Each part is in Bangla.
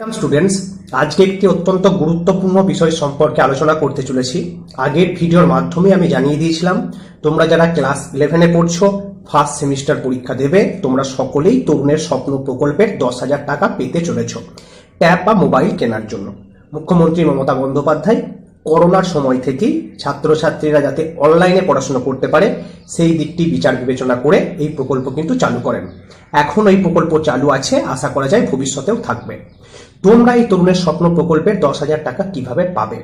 ওয়েলকাম স্টুডেন্টস আজকে একটি অত্যন্ত গুরুত্বপূর্ণ বিষয় সম্পর্কে আলোচনা করতে চলেছি। আগের ভিডিওর মাধ্যমে আমি জানিয়ে দিয়েছিলাম, তোমরা যারা ক্লাস ইলেভেনে পড়ছো ফার্স্ট সেমিস্টার পরীক্ষা দেবে, তোমরা সকলেই তরুণের স্বপ্ন প্রকল্পের দশ হাজার টাকা পেতে চলেছ। ট্যাব বা মোবাইল কেনার জন্য। মুখ্যমন্ত্রী মমতা বন্দ্যোপাধ্যায় করোনার সময় থেকেই ছাত্রছাত্রীরা যাতে অনলাইনে পড়াশোনা করতে পারে, সেই দিকটি বিচার বিবেচনা করে এই প্রকল্প কিন্তু চালু করেন। এখন এই প্রকল্প চালু আছে, আশা করা যায় ভবিষ্যতেও থাকবে। তোমরা এই তরুণের স্বপ্ন প্রকল্পের দশ হাজার টাকা কীভাবে পাবে?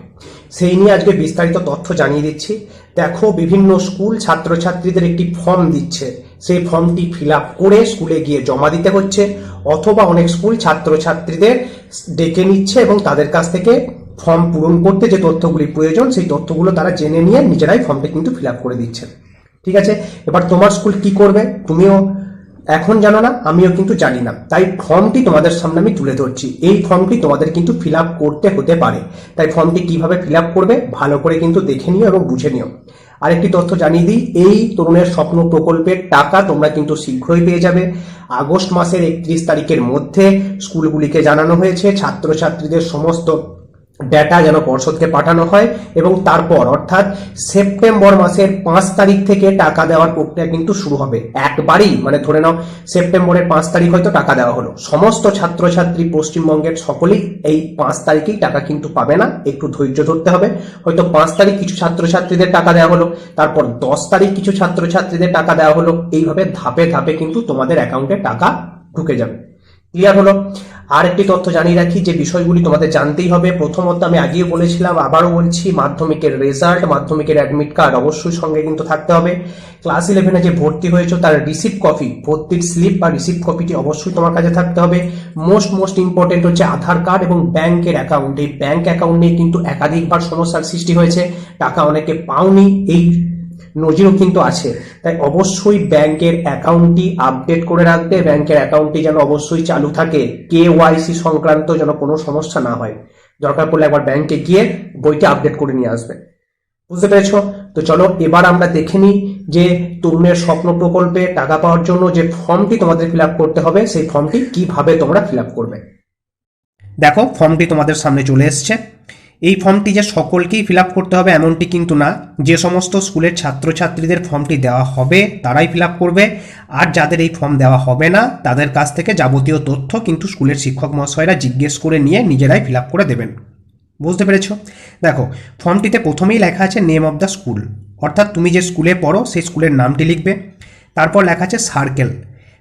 সেই নিয়ে আজকে বিস্তারিত তথ্য জানিয়ে দিচ্ছি। দেখো, বিভিন্ন স্কুল ছাত্রছাত্রীদের একটি ফর্ম দিচ্ছে। সেই ফর্মটি ফিল করে স্কুলে গিয়ে জমা দিতে হচ্ছে। অথবা অনেক স্কুল ছাত্রছাত্রীদের ডেকে নিচ্ছে এবং তাদের কাছ থেকে ফর্ম পূরণ করতে যে তথ্যগুলি প্রয়োজন, সেই তথ্যগুলো তারা জেনে নিয়ে নিজেরাই ফর্মটি কিন্তু ফিল আপ করে দিচ্ছেন। ঠিক আছে? এবার তোমার স্কুল কি করবে? তুমিও এখন জানো না, আমিও কিন্তু জানি না। তাই ফর্মটি তোমাদের সামনে আমি তুলে ধরছি। এই ফর্মটি তোমাদের কিন্তু ফিল আপ করতে হতে পারে। তাই ফর্মটি কীভাবে ফিল আপ করবে? ভালো করে কিন্তু দেখে নিও এবং বুঝে নিও। আরেকটি তথ্য জানিয়ে দিই, এই তরুণের স্বপ্ন প্রকল্পের টাকা তোমরা কিন্তু শীঘ্রই পেয়ে যাবে। আগস্ট মাসের একত্রিশ তারিখের মধ্যে স্কুলগুলিকে জানানো হয়েছে। ছাত্রছাত্রীদের সমস্ত ডেটা যেন পর্ষদকে পাঠানো হয় এবং তারপর, অর্থাৎ সেপ্টেম্বর মাসের পাঁচ তারিখ থেকে টাকা দেওয়ার প্রক্রিয়া কিন্তু শুরু হবে। একবারই মানে ধরে নাও, সেপ্টেম্বরের পাঁচ তারিখ হয়তো টাকা দেওয়া হলো। সমস্ত ছাত্রছাত্রী পশ্চিমবঙ্গের সকলেই এই পাঁচ তারিখেই টাকা কিন্তু পাবে না। একটু ধৈর্য ধরতে হবে। হয়তো পাঁচ তারিখ কিছু ছাত্রছাত্রীদের টাকা দেওয়া হলো, তারপর দশ তারিখ কিছু ছাত্রছাত্রীদের টাকা দেওয়া হলো। এইভাবে ধাপে ধাপে কিন্তু তোমাদের অ্যাকাউন্টে টাকা ঢুকে যাবে। ক্লিয়ার হলো? আর একটি তথ্য জানিয়ে রাখি, যে বিষয়গুলি তোমাদের জানতেই হবে। প্রথমত আমি আগেও বলেছিলাম, আবারও বলছি, মাধ্যমিকের রেজাল্ট মাধ্যমিকের অ্যাডমিট কার্ড অবশ্যই সঙ্গে কিন্তু থাকতে হবে। ক্লাস ইলেভেনে যে ভর্তি হয়েছে, তার রিসিপ্ট কপি ভর্তির স্লিপ বা রিসিপ্ট কপিটি অবশ্যই তোমার কাছে থাকতে হবে। মোস্ট মোস্ট ইম্পর্টেন্ট হচ্ছে আধার কার্ড এবং ব্যাংকের অ্যাকাউন্ট এই ব্যাংক অ্যাকাউন্ট নিয়ে কিন্তু একাধিকবার সমস্যার সৃষ্টি হয়েছে। টাকা অনেকে পাওনি, এই নজিরও কিন্তু আছে। তাই অবশ্যই ব্যাংকের অ্যাকাউন্টটি আপডেট করে রাখবে। ব্যাংকের অ্যাকাউন্টটি যেন অবশ্যই চালু থাকে। কে ওয়াইসি সংক্রান্ত যেন কোনো সমস্যা না হয়। দরকার পড়লে একবার ব্যাংকে গিয়ে বইটি আপডেট করে নিয়ে আসবে। বুঝতে পেরেছ? তো চলো, এবার আমরা দেখে নিই যে তরুণের স্বপ্ন প্রকল্পে টাকা পাওয়ার জন্য যে ফর্মটি তোমাদের ফিল করতে হবে, সেই ফর্মটি কীভাবে তোমরা ফিল করবে? দেখো, ফর্মটি তোমাদের সামনে চলে এসছে। এই ফর্মটি যে সকলকেই ফিল করতে হবে এমনটি কিন্তু না। যে সমস্ত স্কুলের ছাত্রছাত্রীদের ফর্মটি দেওয়া হবে, তারাই ফিল করবে। আর যাদের এই ফর্ম দেওয়া হবে না, তাদের কাছ থেকে যাবতীয় তথ্য কিন্তু স্কুলের শিক্ষক মহাশয়রা জিজ্ঞেস করে নিয়ে নিজেরাই ফিল করে দেবেন। বুঝতে পেরেছ? দেখো, ফর্মটিতে প্রথমেই লেখা আছে নেম অফ দ্য স্কুল অর্থাৎ তুমি যে স্কুলে পড়ো, সেই স্কুলের নামটি লিখবে। তারপর লেখা আছে সার্কেল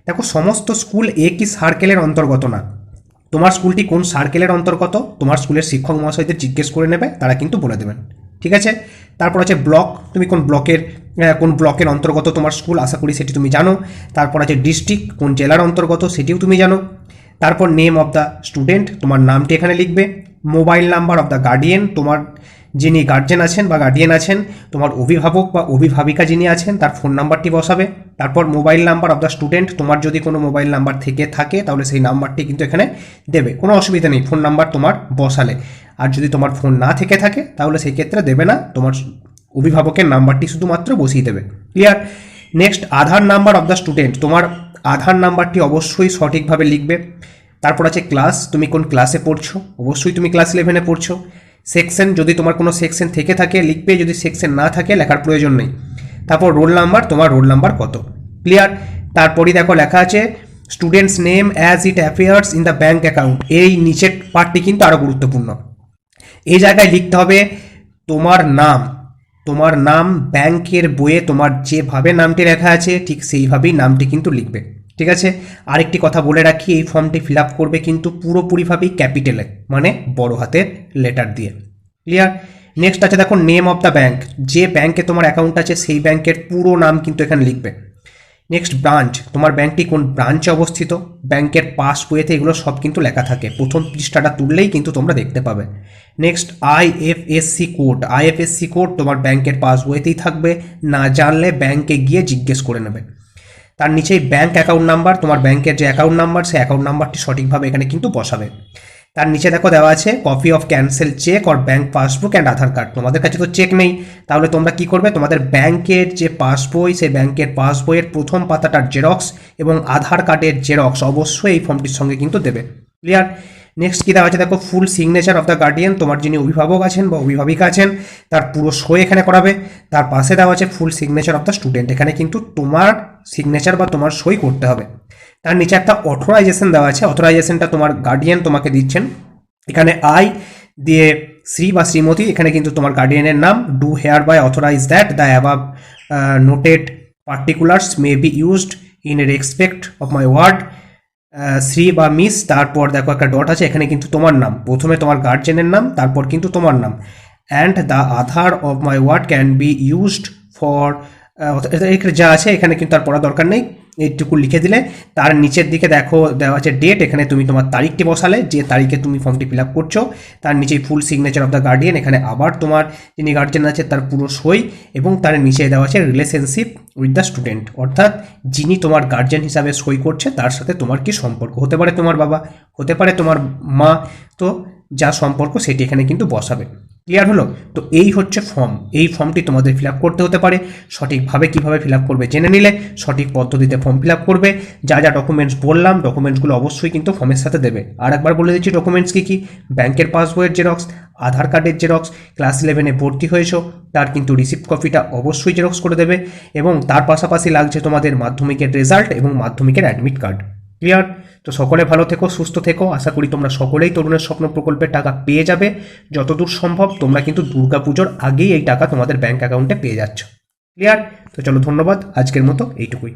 দেখো, সমস্ত স্কুল একই সার্কেলের অন্তর্গত না। তোমার স্কুলটি কোন সার্কেলের অন্তর্গত? তোমার স্কুলের শিক্ষক মহাশয়দের জিজ্ঞেস করে নেবে, তারা কিন্তু বলে দেবেন। ঠিক আছে? তারপর আছে ব্লক তুমি কোন ব্লকের কোন ব্লকের অন্তর্গত তোমার স্কুল? আশা করি সেটি তুমি জানো। তারপর আছে ডিস্ট্রিক্ট কোন জেলার অন্তর্গত? সেটিও তুমি জানো। তারপর নেম অফ দ্য স্টুডেন্ট তোমার নামটি এখানে লিখবে। Mobile number of the guardian তোমার যিনি গার্জেন আছেন বা গার্ডিয়ান আছেন, তোমার অভিভাবক বা অভিভাবিকা যিনি আছেন, তার ফোন নাম্বারটি বসাবে। তারপর mobile number of the student তোমার যদি কোনো মোবাইল নাম্বার থেকে থাকে, তাহলে সেই নাম্বারটি কিন্তু এখানে দেবে। কোনো অসুবিধা নেই ফোন নাম্বার তোমার বসালে। আর যদি তোমার ফোন না থেকে থাকে, তাহলে সেই ক্ষেত্রে দেবে না, তোমার অভিভাবকের নাম্বারটি শুধুমাত্র বসিয়ে দেবে। Clear next Aadhaar number of the student তোমার আধার নাম্বারটি অবশ্যই সঠিকভাবে লিখবে। তারপর আছে ক্লাস তুমি কোন ক্লাসে পড়ছো? অবশ্যই তুমি ক্লাস ইলেভেনে পড়ছো। সেকশন যদি তোমার কোনো সেকশন থেকে থাকে, লিখবে, যদি সেকশন না থাকে, লেখার প্রয়োজন নেই। তারপর রোল নাম্বার, তোমার রোল নাম্বার কত? ক্লিয়ার তারপরই দেখো লেখা আছে students name as it appears in the bank account এই নিচের পার্টটি কিন্তু আরও গুরুত্বপূর্ণ। এই জায়গায় লিখতে হবে, তোমার নাম। তোমার নাম ব্যাংকের বইয়ে তোমার যেভাবে নামটি লেখা আছে, ঠিক সেইভাবেই নামটি কিন্তু লিখবে। ঠিক আছে? আরেকটি কথা বলে রাখি, এই ফর্মটি ফিল আপ করবে কিন্তু পুরোপুরিভাবেই ক্যাপিটালে মানে বড় হাতের লেটার দিয়ে। ক্লিয়ার নেক্সট আছে দেখো নেম অফ দ্য ব্যাঙ্ক যে ব্যাঙ্কে তোমার অ্যাকাউন্ট আছে, সেই ব্যাঙ্কের পুরো নাম কিন্তু এখানে লিখবে। নেক্সট ব্রাঞ্চ তোমার ব্যাংকটি কোন ব্রাঞ্চে অবস্থিত? ব্যাংকের পাস বইয়েতে এগুলো সব কিন্তু লেখা থাকে। প্রথম পৃষ্ঠাটা তুললেই কিন্তু তোমরা দেখতে পাবে। Next IFSC code IFSC code তোমার ব্যাংকের পাস বইয়েতেই থাকবে। না জানলে ব্যাংকে গিয়ে জিজ্ঞেস করে নেবে। তার নিচেই ব্যাঙ্ক অ্যাকাউন্ট নাম্বার তোমার ব্যাংকের যে অ্যাকাউন্ট নাম্বার সেই অ্যাকাউন্ট নাম্বারটি সঠিকভাবে এখানে কিন্তু বসাবে। তার নিচে দেখো দেওয়া আছে copy of cancel cheque or bank passbook and Aadhaar card তোমাদের কাছে তো চেক নেই, তাহলে তোমরা কি করবে? তোমাদের ব্যাংকের যে পাসবই সেই ব্যাংকের পাসবইয়ের প্রথম পাতাটার জেরক্স এবং আধার কার্ডের জেরক্স অবশ্যই এই ফর্মটির সঙ্গে কিন্তু দেবে। ক্লিয়ার নেক্সট কি দেওয়া আছে, দেখো full signature of the guardian তোমার যিনি অভিভাবক আছেন বা অভিভাবিকা আছেন, তার পুরো সই এখানে করাবে। তার পাশে দেওয়া আছে full signature of the student এখানে কিন্তু তোমার সিগনেচার বা তোমার সই করতে হবে। তার নিচে একটা অথরাইজেশন দেওয়া আছে। অথরাইজেশনটা তোমার গার্ডিয়ান তোমাকে দিচ্ছেন। এখানে আই দিয়ে শ্রী বা শ্রীমতী, এখানে কিন্তু তোমার গার্ডিয়ানের নাম। Do hereby authorise that the above noted particulars may be used in respect of my ward Shri বা মিস, তারপর দেখো একটা ডট আছে, এখানে কিন্তু তোমার নাম। প্রথমে তোমার গার্জেনের নাম, তারপর কিন্তু তোমার নাম। And the Aadhaar of my ward can be used for এখানে যা আছে, এখানে কিন্তু আর পড়া দরকার নেই। এইটুকু লিখে দিলে। তার নিচের দিকে দেখো, দেওয়া আছে ডেট এখানে তুমি তোমার তারিখটি বসালে, যে তারিখে তুমি ফর্মটি ফিল আপ করছ। তার নিচে full signature of the guardian এখানে আবার তোমার যিনি গার্জেন আছে, তার পুরো সই এবং তার নিচে দেওয়া আছে রিলেশনশিপ উইথ দ্য স্টুডেন্ট অর্থাৎ যিনি তোমার গার্জেন হিসাবে সই করছে, তার সাথে তোমার কি সম্পর্ক? হতে পারে তোমার বাবা, হতে পারে তোমার মা, তো যা সম্পর্ক সেটি এখানে কিন্তু বসাবে। ক্লিয়ার হলো? তো এই হচ্ছে ফর্ম এই ফর্মটি তোমাদের ফিল করতে হতে পারে। সঠিকভাবে কীভাবে ফিল করবে জেনে নিলে, সঠিক পদ্ধতিতে ফর্ম ফিল করবে। যা যা ডকুমেন্টস বললাম ডকুমেন্টসগুলো অবশ্যই কিন্তু ফর্মের সাথে দেবে। আর একবার বলে দিচ্ছি ডকুমেন্টস কী কী? ব্যাংকের পাসবইয়ের জেরক্স আধার কার্ডের জেরক্স, ক্লাস ইলেভেনে ভর্তি হয়েছো, তার কিন্তু রিসিপ্ট কপিটা অবশ্যই জেরক্স করে দেবে এবং তার পাশাপাশি লাগছে তোমাদের মাধ্যমিকের রেজাল্ট এবং মাধ্যমিকের অ্যাডমিট কার্ড ক্লিয়ার তো সকলে ভালো থেকো, সুস্থ থেকো। আশা করি তোমরা সকলেই তরুণের স্বপ্ন প্রকল্পের টাকা পেয়ে যাবে। যতদূর সম্ভব তোমরা কিন্তু দুর্গাপুজোর আগেই এই টাকা তোমাদের ব্যাঙ্ক অ্যাকাউন্টে পেয়ে যাচ্ছ। ক্লিয়ার তো চলো ধন্যবাদ। আজকের মতো এইটুকুই।